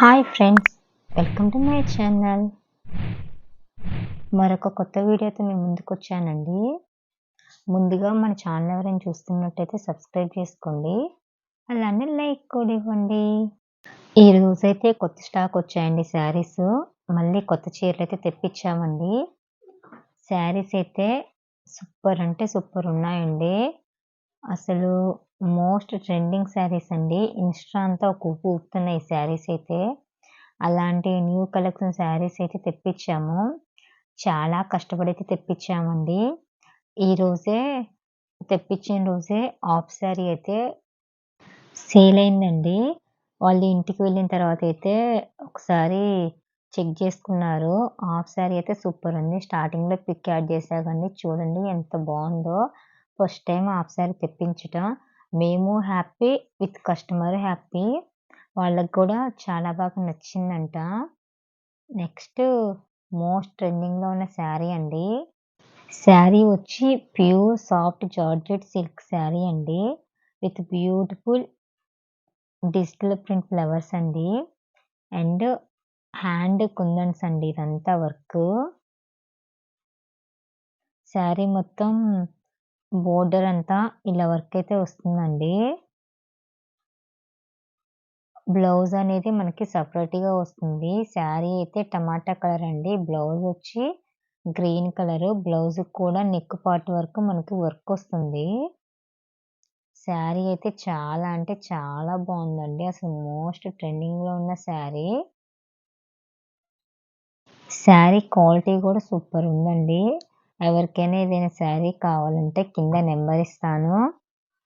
Hi friends welcome to my channel. మరొక కొత్త వీడియోతో మేము ముందుకు వచ్చానండి. ముందుగా మన ఛానల్ ఎవరైనా చూస్తున్నట్టయితే సబ్స్క్రైబ్ చేసుకోండి. అలానే లైక్ కూడా ఇవ్వండి. ఈ రోజైతే కొత్త స్టాక్ వచ్చాయండి శారీస్. మళ్ళీ కొత్త చీరలు అయితే తెప్పించామండి. శారీస్ అయితే సూపర్ అంటే సూపర్ ఉన్నాయండి. అసలు మోస్ట్ ట్రెండింగ్ శారీస్ అండి. ఇన్స్టా అంతా ఒక ఊపు ఊపుతున్నాయి ఈ శారీస్ అయితే. అలాంటి న్యూ కలెక్షన్ శారీస్ అయితే తెప్పించాము. చాలా కష్టపడి అయితే తెప్పించామండి. ఈరోజే తెప్పించిన రోజే ఆఫ్ శారీ అయితే సేల్ అయిందండి. వాళ్ళు ఇంటికి వెళ్ళిన తర్వాత అయితే ఒకసారి చెక్ చేసుకున్నారు. హాఫ్ శారీ అయితే సూపర్ ఉంది. స్టార్టింగ్లో పిక్ యాడ్ చేశాకండి చూడండి ఎంత బాగుందో. ఫస్ట్ టైం హాఫ్ శారీ తెప్పించటం. మేము హ్యాపీ విత్ కస్టమర్ హ్యాపీ వాళ్ళకి కూడా చాలా బాగా నచ్చిందంట. నెక్స్ట్ మోస్ట్ ట్రెండింగ్లో ఉన్న శారీ అండి. శారీ వచ్చి pure soft georgette silk sari అండి. With beautiful digital print flowers అండి. అండ్ హ్యాండ్ కుందన్స్ అండి ఇదంతా వర్క్ శారీ మొత్తం బోర్డర్ అంతా ఇలా వర్క్ అయితే వస్తుందండి. బ్లౌజ్ అనేది మనకి సపరేట్గా వస్తుంది. శారీ అయితే టమాటా కలర్ అండి. బ్లౌజ్ వచ్చి గ్రీన్ కలర్. బ్లౌజ్ కూడా నెక్ పార్ట్ వరకు మనకి వర్క్ వస్తుంది. శారీ అయితే చాలా అంటే చాలా బాగుందండి. అసలు మోస్ట్ ట్రెండింగ్లో ఉన్న శారీ. శారీ క్వాలిటీ కూడా సూపర్ ఉందండి. ఎవరికైనా ఏదైనా శారీ కావాలంటే కింద నెంబర్ ఇస్తాను.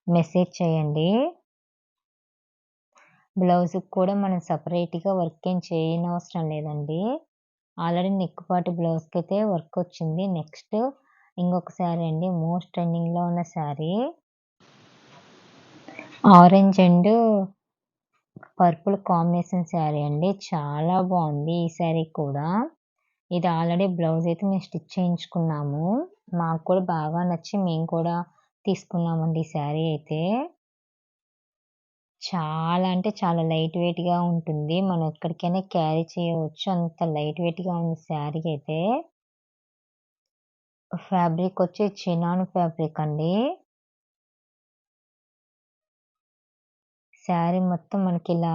మెసేజ్ చేయండి. బ్లౌజ్కి కూడా మనం సపరేట్గా వర్క్ ఏం చేయనవసరం లేదండి. ఆల్రెడీ నెక్కుపాటు బ్లౌజ్కి అయితే వర్క్ వచ్చింది. నెక్స్ట్ ఇంకొక శారీ అండి. మోస్ట్ ట్రెండింగ్లో ఉన్న sari. Orange and purple combination sari అండి. చాలా బాగుంది ఈ శారీ కూడా. ఇది ఆల్రెడీ బ్లౌజ్ అయితే మేము స్టిచ్ చేయించుకున్నాము మాకు కూడా బాగా నచ్చి మేము కూడా తీసుకున్నామండి ఈ శారీ అయితే చాలా అంటే చాలా లైట్ వెయిట్‌గా ఉంటుంది. మనం ఎక్కడికైనా క్యారీ చేయవచ్చు. అంత లైట్ వెయిట్‌గా ఉంది శారీ అయితే. ఫ్యాబ్రిక్ వచ్చి చినాన్ ఫ్యాబ్రిక్ అండి. శారీ మొత్తం మనకి ఇలా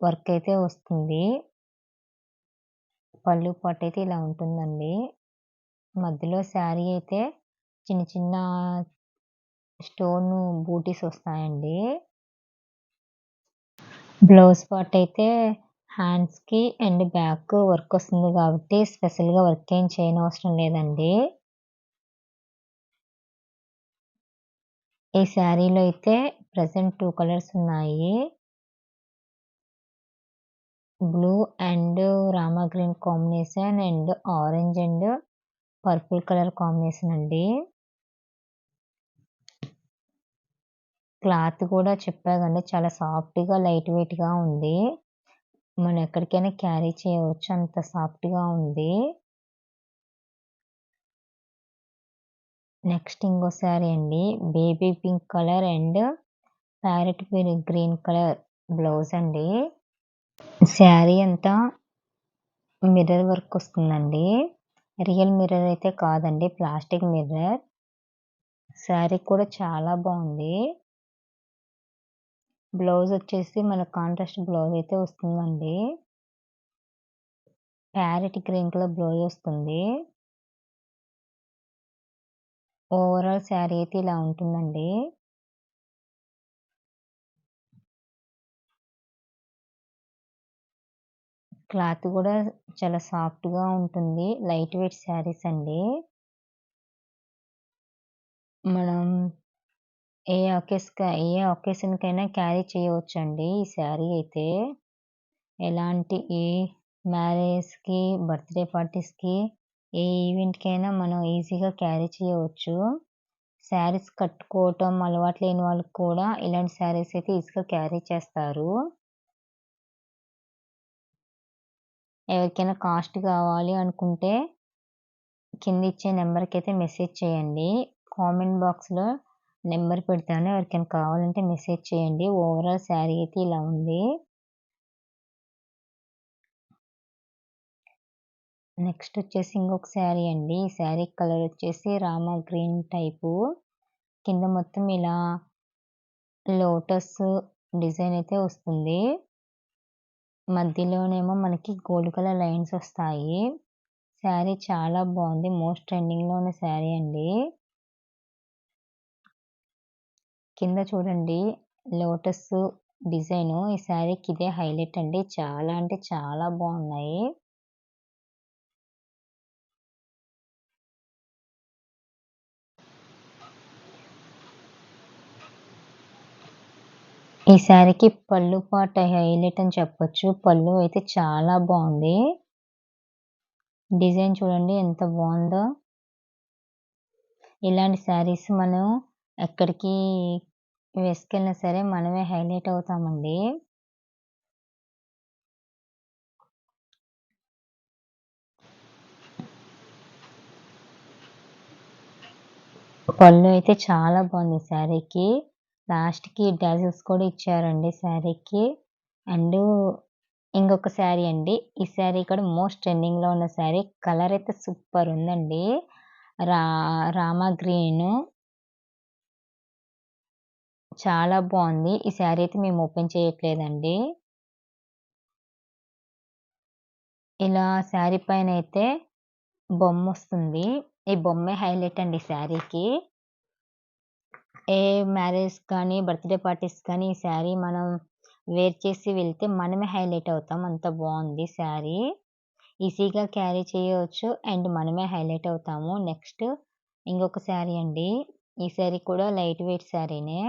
వర్క్ అయితే వస్తుంది. పళ్ళు అయితే ఇలా ఉంటుందండి. మధ్యలో శారీ అయితే చిన్న చిన్న స్టోన్ బూటీస్ వస్తాయండి. బ్లౌజ్ పార్ట్ అయితే హ్యాండ్స్‌కి అండ్ బ్యాక్ వర్క్ వస్తుంది కాబట్టి స్పెషల్‌గా వర్క్ ఏం చేయనవసరం లేదండి. ఈ శారీలో అయితే ప్రజెంట్ టూ కలర్స్ ఉన్నాయి. Blue and Rama green combination and orange and purple colour combination అండి. క్లాత్ కూడా చెప్పా చాలా సాఫ్ట్‌గా, లైట్ వెయిట్‌గా ఉంది. మనం ఎక్కడికైనా క్యారీ చేయవచ్చు. అంత సాఫ్ట్‌గా ఉంది. నెక్స్ట్ ఇంకో శారీ అండి. Baby pink colour and parrot green colour blouse అండి. శారీ అంతా మిర్రర్ వర్క్ వస్తుందండి. రియల్ మిర్రర్ అయితే కాదండి. Plastic mirror. శారీ కూడా చాలా బాగుంది. బ్లౌజ్ వచ్చేసి మన కాంట్రాస్ట్ బ్లౌజ్ అయితే వస్తుందండి. ప్యారెట్ గ్రీన్ కలర్ బ్లౌజ్ వస్తుంది. ఓవరాల్ శారీ అయితే ఇలా ఉంటుందండి. క్లాత్ కూడా చాలా సాఫ్ట్‌గా ఉంటుంది. లైట్ వెయిట్ శారీస్ అండి. మనం ఏ ఒకేస్‌క ఏ ఒకేషన్‌కైనా క్యారీ చేయవచ్చు అండి ఈ శారీ అయితే. ఎలాంటి ఏ మ్యారేజ్‌కి, బర్త్‌డే పార్టీస్‌కి ఏ ఈవెంట్‌కైనా మనం ఈజీగా క్యారీ చేయవచ్చు. శారీస్ కట్టుకోవటం అలవాటు లేని వాళ్ళకి కూడా ఇలాంటి శారీస్ అయితే ఈజీగా క్యారీ చేస్తారు. ఎవరికైనా కాస్ట్ కావాలి అనుకుంటే కింద ఇచ్చే నెంబర్కి అయితే మెసేజ్ చేయండి. కామెంట్ బాక్స్‌లో నెంబర్ పెడతాను. ఎవరికైనా కావాలంటే మెసేజ్ చేయండి. ఓవరాల్ శారీ అయితే ఇలా ఉంది. నెక్స్ట్ వచ్చేసి ఇంకొక శారీ అండి. ఈ శారీ కలర్ వచ్చేసి రామా గ్రీన్ టైపు. కింద మొత్తం ఇలా లోటస్ డిజైన్ అయితే వస్తుంది. మధ్యలోనేమో మనకి గోల్డ్ కలర్ లైన్స్ వస్తాయి. శారీ చాలా బాగుంది. మోస్ట్ ట్రెండింగ్‌లో ఉన్న శారీ అండి. కింద చూడండి లోటస్ డిజైను. ఈ శారీకి ఇదే హైలైట్ అండి. చాలా అంటే చాలా బాగున్నాయి. ఈ శారీకి పళ్ళు పాట హైలైట్ అని చెప్పొచ్చు. పళ్ళు అయితే చాలా బాగుంది. డిజైన్ చూడండి ఎంత బాగుందో. ఇలాంటి శారీస్ మనం ఎక్కడికి వేసుకెళ్ళినా సరే మనమే హైలైట్ అవుతామండి. పళ్ళు అయితే చాలా బాగుంది శారీకి. లాస్ట్‌కి డ్యాజెస్ కూడా ఇచ్చారండి శారీకి. అండ్ ఇంకొక శారీ అండి. ఈ శారీ కూడా మోస్ట్ ట్రెండింగ్‌లో ఉన్న శారీ. కలర్ అయితే సూపర్ ఉందండి. రా రామా గ్రీన్ చాలా బాగుంది. ఈ శారీ అయితే మేము ఓపెన్ చేయట్లేదండి. ఇలా శారీ పైన అయితే బొమ్మ వస్తుంది ఈ బొమ్మే హైలైట్ అండి శారీకి. ఏ మ్యారేజ్ కానీ, బర్త్‌డే పార్టీస్ కానీ ఈ శారీ మనం వేర్ చేసి వెళ్తే మనమే హైలైట్ అవుతాం. అంత బాగుంది శారీ. ఈజీగా క్యారీ చేయవచ్చు. అండ్ మనమే హైలైట్ అవుతాము. నెక్స్ట్ ఇంకొక శారీ అండి. ఈ శారీ కూడా లైట్ వెయిట్ శారీనే.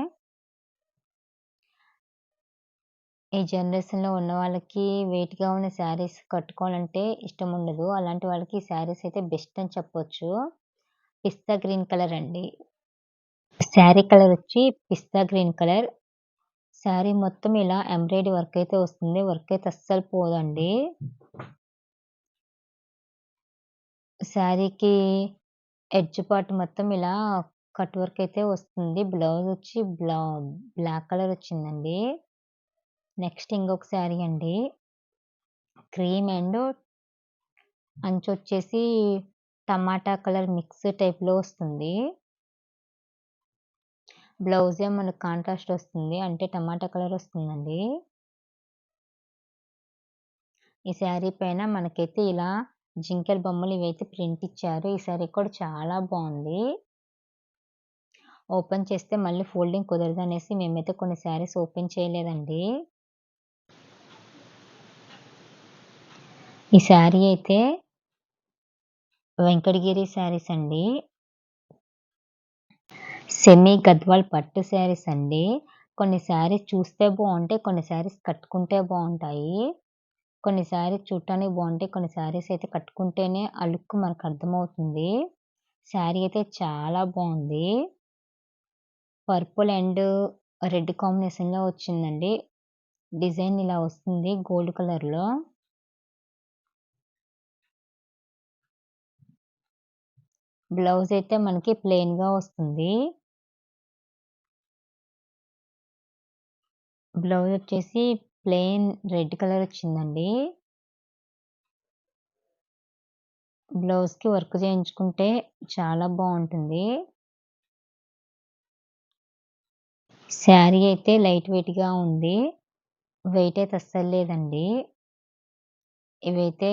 ఈ జనరేషన్‌లో ఉన్న వాళ్ళకి వెయిట్‌గా ఉన్న శారీస్ కట్టుకోవాలంటే ఇష్టం ఉండదు. అలాంటి వాళ్ళకి ఈ శారీస్ అయితే బెస్ట్ అని చెప్పొచ్చు. పిస్తా గ్రీన్ కలర్ అండి. శారీ కలర్ వచ్చి పిస్తా గ్రీన్ కలర్. శారీ మొత్తం ఇలా ఎంబ్రాయిడరీ వర్క్ అయితే వస్తుంది. వర్క్ అయితే అస్సలు పోదండి. శారీకి ఎడ్జ్ పార్ట్ మొత్తం ఇలా కట్ వర్క్ అయితే వస్తుంది. బ్లౌజ్ వచ్చి బ్లా బ్లాక్ కలర్ వచ్చిందండి. నెక్స్ట్ ఇంకొక శారీ అండి. క్రీమ్ అండ్ అంచొచ్చేసి టమాటా కలర్ మిక్స్ టైప్‌లో వస్తుంది. బ్లౌజే మనకు కాంట్రాస్ట్ వస్తుంది. అంటే టమాటా కలర్ వస్తుందండి. ఈ శారీ పైన మనకైతే ఇలా జింకల బొమ్మలు ఇవైతే ప్రింట్ ఇచ్చారు. ఈ శారీ కూడా చాలా బాగుంది. ఓపెన్ చేస్తే మళ్ళీ ఫోల్డింగ్ కుదరదు అనేసి మేమైతే కొన్ని శారీస్ ఓపెన్ చేయలేదండి. ఈ శారీ అయితే వెంకటగిరి శారీస్ అండి. సెమీ గద్వాల్ పట్టు శారీస్ అండి. కొన్ని శారీస్ చూస్తే బాగుంటాయి. కొన్ని శారీస్ కట్టుకుంటే బాగుంటాయి. కొన్ని శారీస్ చూడటానికి బాగుంటాయి. కొన్ని శారీస్ అయితే కట్టుకుంటేనే ఆ లుక్ మనకు అర్థమవుతుంది. శారీ అయితే చాలా బాగుంది. పర్పుల్ అండ్ రెడ్ కాంబినేషన్‌లో వచ్చిందండి. డిజైన్ ఇలా వస్తుంది గోల్డ్ కలర్‌లో. బ్లౌజ్ అయితే మనకి ప్లెయిన్‌గా వస్తుంది. బ్లౌజ్ వచ్చేసి ప్లెయిన్ రెడ్ కలర్ వచ్చిందండి. బ్లౌజ్‌కి వర్క్ చేయించుకుంటే చాలా బాగుంటుంది. శారీ అయితే లైట్ వెయిట్‌గా ఉంది. వెయిట్ అయితే అస్సలు లేదండి. ఇవైతే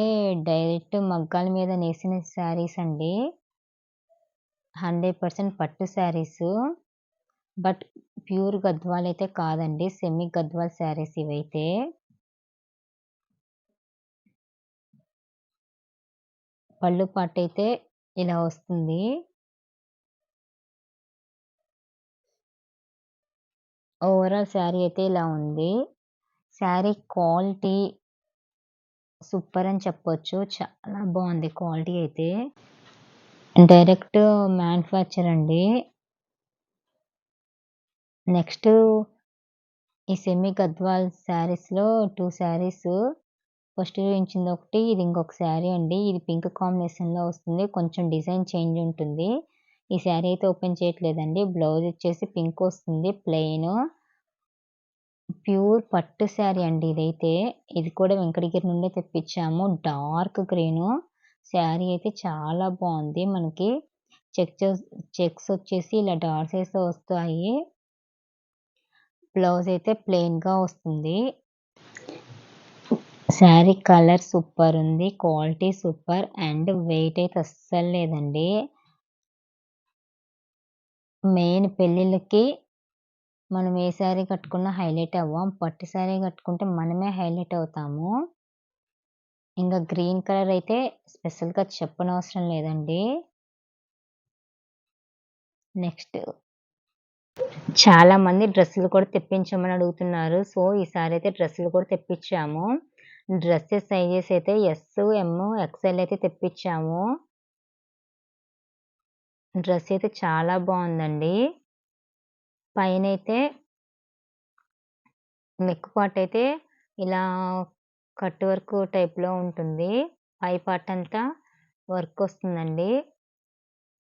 డైరెక్ట్ మగ్గాల మీద నేసిన శారీస్ అండి. 100% పట్టు శారీసు. బట్ ప్యూర్ గద్వాల్ అయితే కాదండి. సెమీ గద్వాల్ శారీస్ ఇవైతే. పళ్ళు పాట అయితే ఇలా వస్తుంది. ఓవరాల్ శారీ అయితే ఇలా ఉంది. శారీ క్వాలిటీ సూపర్ అని చెప్పొచ్చు. చాలా బాగుంది క్వాలిటీ అయితే. డైరెక్ట్ మ్యానుఫ్యాక్చర్ అండి. నెక్స్ట్ ఈ సెమీ గద్వాల్ శారీస్‌లో టూ శారీస్ ఫస్ట్ చూపించింది ఒకటి ఇది ఇంకొక శారీ అండి. ఇది పింక్ కాంబినేషన్‌లో వస్తుంది. కొంచెం డిజైన్ చేంజ్ ఉంటుంది. ఈ శారీ అయితే ఓపెన్ చేయట్లేదండి. బ్లౌజ్ వచ్చేసి పింక్ వస్తుంది ప్లెయిన్ ప్యూర్ పట్టు శారీ అండి ఇదైతే. ఇది కూడా వెంకటగిరి నుండే తెప్పించాము. Dark green. శారీ అయితే చాలా బాగుంది మనకి చెక్ చెక్స్ వచ్చేసి ఇలా డాట్స్ వేస్తే వస్తాయి బ్లౌజ్ అయితే ప్లెయిన్‌గా వస్తుంది. శారీ కలర్ సూపర్ ఉంది. క్వాలిటీ సూపర్ అండ్ వెయిట్ అయితే అస్సలు లేదండి. మెయిన్ పెళ్ళిళ్ళకి మనం ఏ శారీ కట్టుకున్నా హైలైట్ అవ్వం. పట్టు శారీ కట్టుకుంటే మనమే హైలైట్ అవుతాము. ఇంకా గ్రీన్ కలర్ అయితే స్పెషల్‌గా చెప్పనవసరం లేదండి. నెక్స్ట్ చాలా మంది డ్రెస్సులు కూడా తెప్పించమని అడుగుతున్నారు. సో, ఈసారి అయితే డ్రెస్సులు కూడా తెప్పించాము. డ్రెస్సెస్ సైజెస్ అయితే ఎస్, ఎమ్, ఎక్స్ఎల్ అయితే తెప్పించాము. డ్రెస్ అయితే చాలా బాగుందండి. పైనైతే నెక్ పార్ట్ అయితే ఇలా కట్ వర్క్ టైప్‌లో ఉంటుంది. పై పార్ట్ అంతా వర్క్ వస్తుందండి.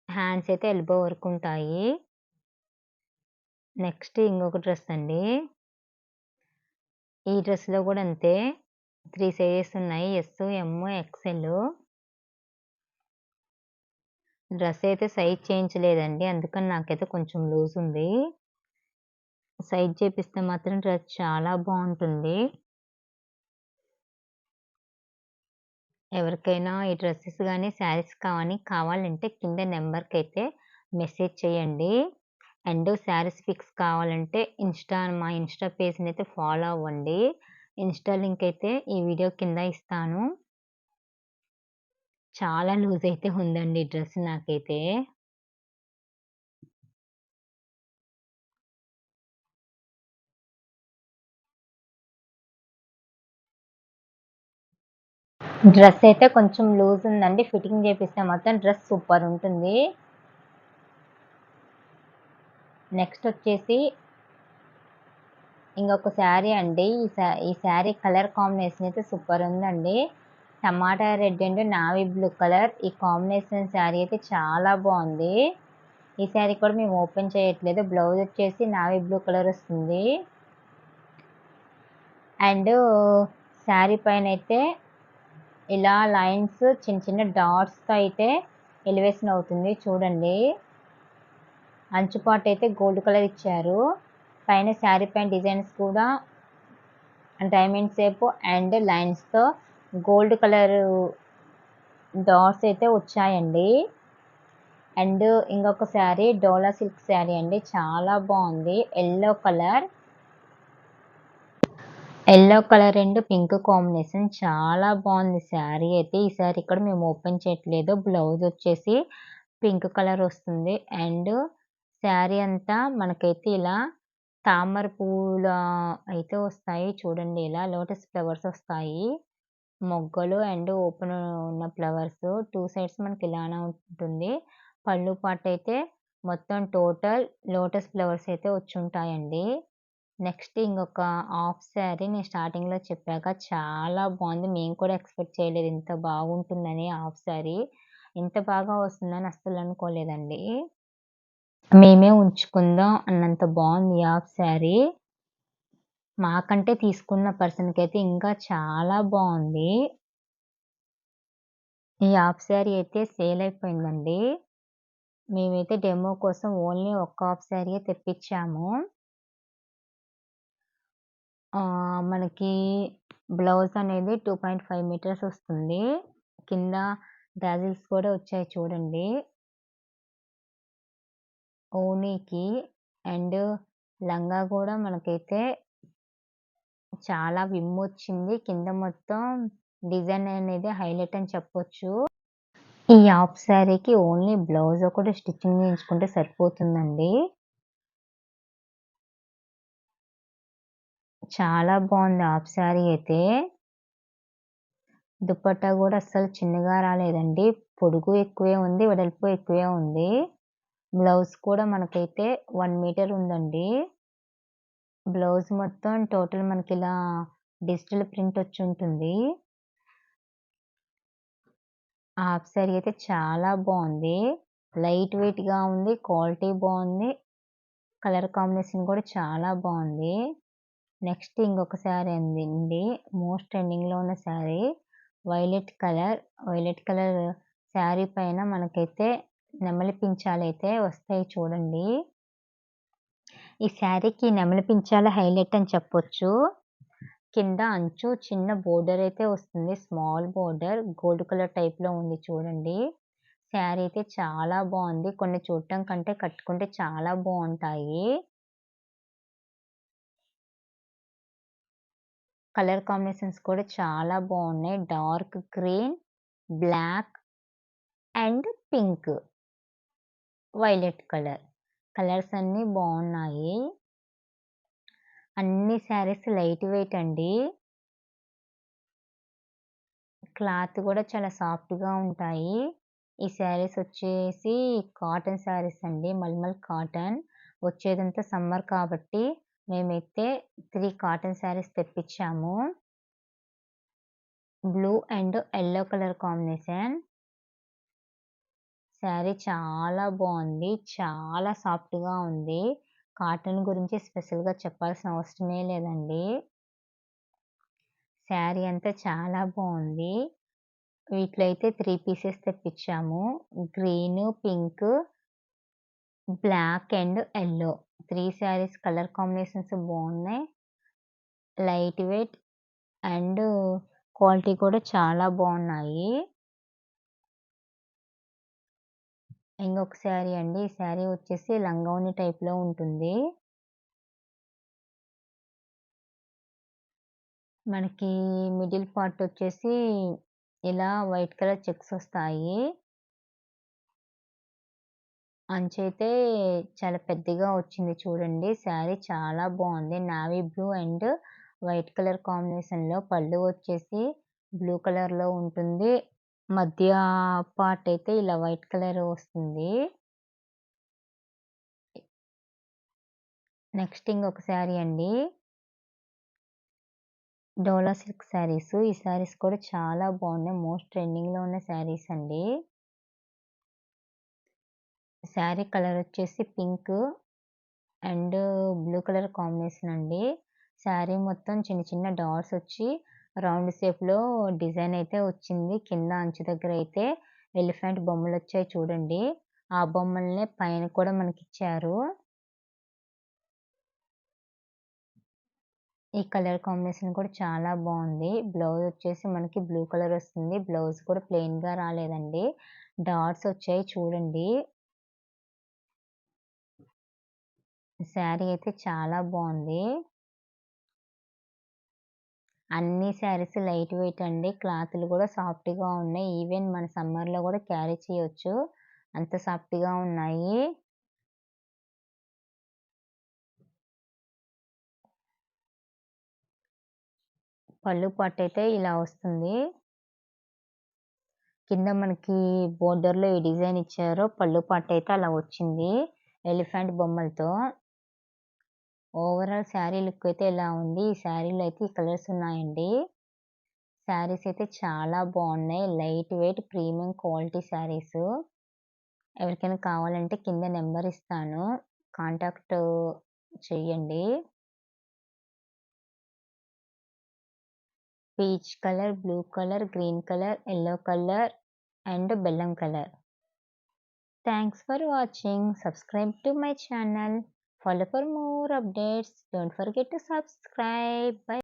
హ్యాండ్స్ అయితే ఎల్బో వరకు ఉంటాయి. నెక్స్ట్ ఇంకొక డ్రెస్ అండి. ఈ డ్రెస్‌లో కూడా అంతే. త్రీ సైజెస్ ఉన్నాయి. S, M, XL. డ్రెస్ అయితే సైజ్ చేయించలేదండి. అందుకని నాకైతే కొంచెం లూజ్ ఉంది. సైజ్ చేపిస్తే మాత్రం డ్రెస్ చాలా బాగుంటుంది. ఎవరికైనా ఈ డ్రెస్సెస్ కానీ శారీస్ కానీ కావాలంటే కింద నెంబర్కి అయితే మెసేజ్ చేయండి. అండ్ శారీస్ పిక్స్ కావాలంటే ఇన్‌స్టా మా ఇన్‌స్టా పేజ్‌నైతే ఫాలో అవ్వండి. ఇన్‌స్టా లింక్ అయితే ఈ వీడియో కింద ఇస్తాను. చాలా లూజ్ అయితే ఉందండి డ్రెస్ నాకైతే. డ్రెస్ అయితే కొంచెం లూజ్ ఉందండి. ఫిట్టింగ్ చేపిస్తే మాత్రం డ్రెస్ సూపర్ ఉంటుంది. నెక్స్ట్ వచ్చేసి ఇంకొక శారీ అండి. ఈ శా ఈ శారీ కలర్ కాంబినేషన్ అయితే సూపర్ ఉందండి. Tomato red and navy blue colour ఈ కాంబినేషన్ శారీ అయితే చాలా బాగుంది. ఈ శారీ కూడా మేము ఓపెన్ చేయట్లేదు. బ్లౌజ్ వచ్చేసి నావీ బ్లూ కలర్ వస్తుంది. అండ్ శారీ పైన అయితే ఇలా లైన్స్ చిన్న చిన్న డాట్స్‌తో అయితే ఎలివేషన్ అవుతుంది చూడండి. అంచు అయితే గోల్డ్ కలర్ ఇచ్చారు. పైన శారీ పైన డిజైన్స్ కూడా డైమండ్ షేప్ అండ్ లైన్స్‌తో గోల్డ్ కలర్ డాట్స్ అయితే వచ్చాయండి. అండ్ ఇంకొక శారీ డోలా సిల్క్ శారీ అండి. చాలా బాగుంది. Yellow colour. Yellow colour and pink combination చాలా బాగుంది శారీ అయితే. ఈ శారీ ఇక్కడ మేము ఓపెన్ చేయట్లేదు. బ్లౌజ్ వచ్చేసి పింక్ కలర్ వస్తుంది. అండ్ శారీ అంతా మనకైతే ఇలా తామర పువ్వుల అయితే వస్తాయి. చూడండి ఇలా లోటస్ ఫ్లవర్స్ వస్తాయి. మొగ్గలు అండ్ ఓపెన్ ఉన్న ఫ్లవర్స్. టూ సైడ్స్ మనకి ఇలానే ఉంటుంది. పళ్ళు పాట అయితే మొత్తం టోటల్ లోటస్ ఫ్లవర్స్ అయితే వచ్చుంటాయండి. నెక్స్ట్ ఇంకొక హాఫ్ శారీ నేను స్టార్టింగ్‌లో చెప్పాక చాలా బాగుంది. మేము కూడా ఎక్స్‌పెక్ట్ చేయలేదు ఇంత బాగుంటుందని హాఫ్ శారీ. ఇంత బాగా వస్తుందని అస్సలు అనుకోలేదండి. మేమే ఉంచుకుందాం అన్నంత బాగుంది ఈ హాఫ్ శారీ. మాకంటే తీసుకున్న పర్సన్కి అయితే ఇంకా చాలా బాగుంది. ఈ హాఫ్ శారీ అయితే సేల్ అయిపోయిందండి. మేమైతే డెమో కోసం ఓన్లీ ఒక్క హాఫ్ శారీయే తెప్పించాము. మనకి బ్లౌజ్ అనేది 2.5 మీటర్స్ వస్తుంది. కింద డాజిల్స్ కూడా వచ్చాయి చూడండి. ఓనీకి అండ్ లంగా కూడా మనకైతే చాలా విమ్మొచ్చింది. కింద మొత్తం డిజైన్ అనేది హైలైట్ అని చెప్పొచ్చు. ఈ హాఫ్ శారీకి ఓన్లీ బ్లౌజ్ ఒకటి స్టిచ్చింగ్ చేయించుకుంటే సరిపోతుందండి. చాలా బాగుంది హాఫ్ శారీ అయితే. దుపట్టా కూడా అస్సలు చిన్నగా రాలేదండి. పొడుగు ఎక్కువే ఉంది. వెడల్పు ఎక్కువే ఉంది. బ్లౌజ్ కూడా మనకైతే వన్ మీటర్ ఉందండి. బ్లౌజ్ మొత్తం టోటల్ మనకి ఇలా డిజిటల్ ప్రింట్ వచ్చి ఉంటుంది హాఫ్ శారీ అయితే చాలా బాగుంది. లైట్ వెయిట్‌గా ఉంది. క్వాలిటీ బాగుంది. కలర్ కాంబినేషన్ కూడా చాలా బాగుంది. నెక్స్ట్ ఇంకొక శారీ అందండి మోస్ట్ ట్రెండింగ్‌లో ఉన్న sari. Violet colour violet colour sari పైన మనకైతే నెమలి పించాలైతే వస్తాయి చూడండి. ఈ శారీకి నెమలి పించాల హైలైట్ అని చెప్పొచ్చు. కింద అంచు చిన్న బోర్డర్ అయితే వస్తుంది. స్మాల్ బోర్డర్ గోల్డ్ కలర్ టైప్లో ఉంది చూడండి. శారీ అయితే చాలా బాగుంది. కొన్ని చూడటం కంటే కట్టుకుంటే చాలా బాగుంటాయి. కలర్ కాంబినేషన్స్ కూడా చాలా బాగున్నాయి. Dark green black and pink. Violet colour. Colours అన్నీ బాగున్నాయి అన్ని శారీస్ లైట్ వెయిట్ అండి. క్లాత్ కూడా చాలా సాఫ్ట్గా ఉంటాయి. ఈ శారీస్ వచ్చేసి కాటన్ శారీస్ అండి. మల్మల్ కాటన్. వచ్చేదంతా సమ్మర్ కాబట్టి మేమైతే three cotton saris తెప్పించాము. Blue and yellow colour combination. Sari చాలా బాగుంది చాలా సాఫ్ట్గా ఉంది. కాటన్ గురించి స్పెషల్గా చెప్పాల్సిన అవసరమే లేదండి. శారీ అంతా చాలా బాగుంది వీటిలో అయితే three pieces తెప్పించాము. Green pink black and yellow. Three saris colour combinations బాగున్నాయి లైట్ వెయిట్ అండ్ క్వాలిటీ కూడా చాలా బాగున్నాయి ఇంకొక శారీ అండి. ఈ శారీ వచ్చేసి లంగౌని టైప్లో ఉంటుంది. మనకి మిడిల్ పార్ట్ వచ్చేసి ఇలా వైట్ కలర్ చెక్స్ వస్తాయి. అంచైతే చాలా పెద్దగా వచ్చింది చూడండి. శారీ చాలా బాగుంది. Navy blue and white colour కాంబినేషన్లో పళ్ళు వచ్చేసి బ్లూ కలర్లో ఉంటుంది. మధ్య పార్ట్ అయితే ఇలా వైట్ కలర్ వస్తుంది. నెక్స్ట్ ఇంకొక శారీ అండి. డోలా సిల్క్ శారీస్. ఈ శారీస్ కూడా చాలా బాగున్నాయి. మోస్ట్ ట్రెండింగ్లో ఉన్న శారీస్ అండి. శారీ కలర్ వచ్చేసి pink and blue colour combination అండి. శారీ మొత్తం చిన్న చిన్న డాట్స్ వచ్చి రౌండ్ షేప్లో డిజైన్ అయితే వచ్చింది. కింద అంచు దగ్గర అయితే ఎలిఫెంట్ బొమ్మలు వచ్చాయి చూడండి. ఆ బొమ్మల్ని పైన కూడా మనకి ఇచ్చారు ఈ కలర్ కాంబినేషన్ కూడా చాలా బాగుంది. బ్లౌజ్ వచ్చేసి మనకి బ్లూ కలర్ వస్తుంది. బ్లౌజ్ కూడా ప్లెయిన్గా రాలేదండి. డాట్స్ వచ్చాయి చూడండి. శారీ అయితే చాలా బాగుంది. అన్ని శారీస్ లైట్ వెయిట్ అండి. క్లాత్లు కూడా సాఫ్ట్గా ఉన్నాయి. ఈవెన్ మన సమ్మర్లో కూడా క్యారీ చేయొచ్చు. అంత సాఫ్ట్గా ఉన్నాయి. పళ్ళు పట్టు అయితే ఇలా వస్తుంది. కింద మనకి బోర్డర్లో ఈ డిజైన్ ఇచ్చారో. పళ్ళు పట్టు అయితే అలా వచ్చింది. ఎలిఫెంట్ బొమ్మలతో. ఓవరాల్ శారీ లుక్ అయితే ఇలా ఉంది? ఈ శారీలో అయితే ఈ కలర్స్ ఉన్నాయండి. శారీస్ అయితే చాలా బాగున్నాయి. Light weight premium quality saris ఎవరికైనా కావాలంటే కింద నెంబర్ ఇస్తాను. కాంటాక్ట్ చెయ్యండి. Peach colour blue colour green colour yellow colour and బెల్లం colour thanks for watching subscribe to my channel follow for more updates. Don't forget to subscribe. Bye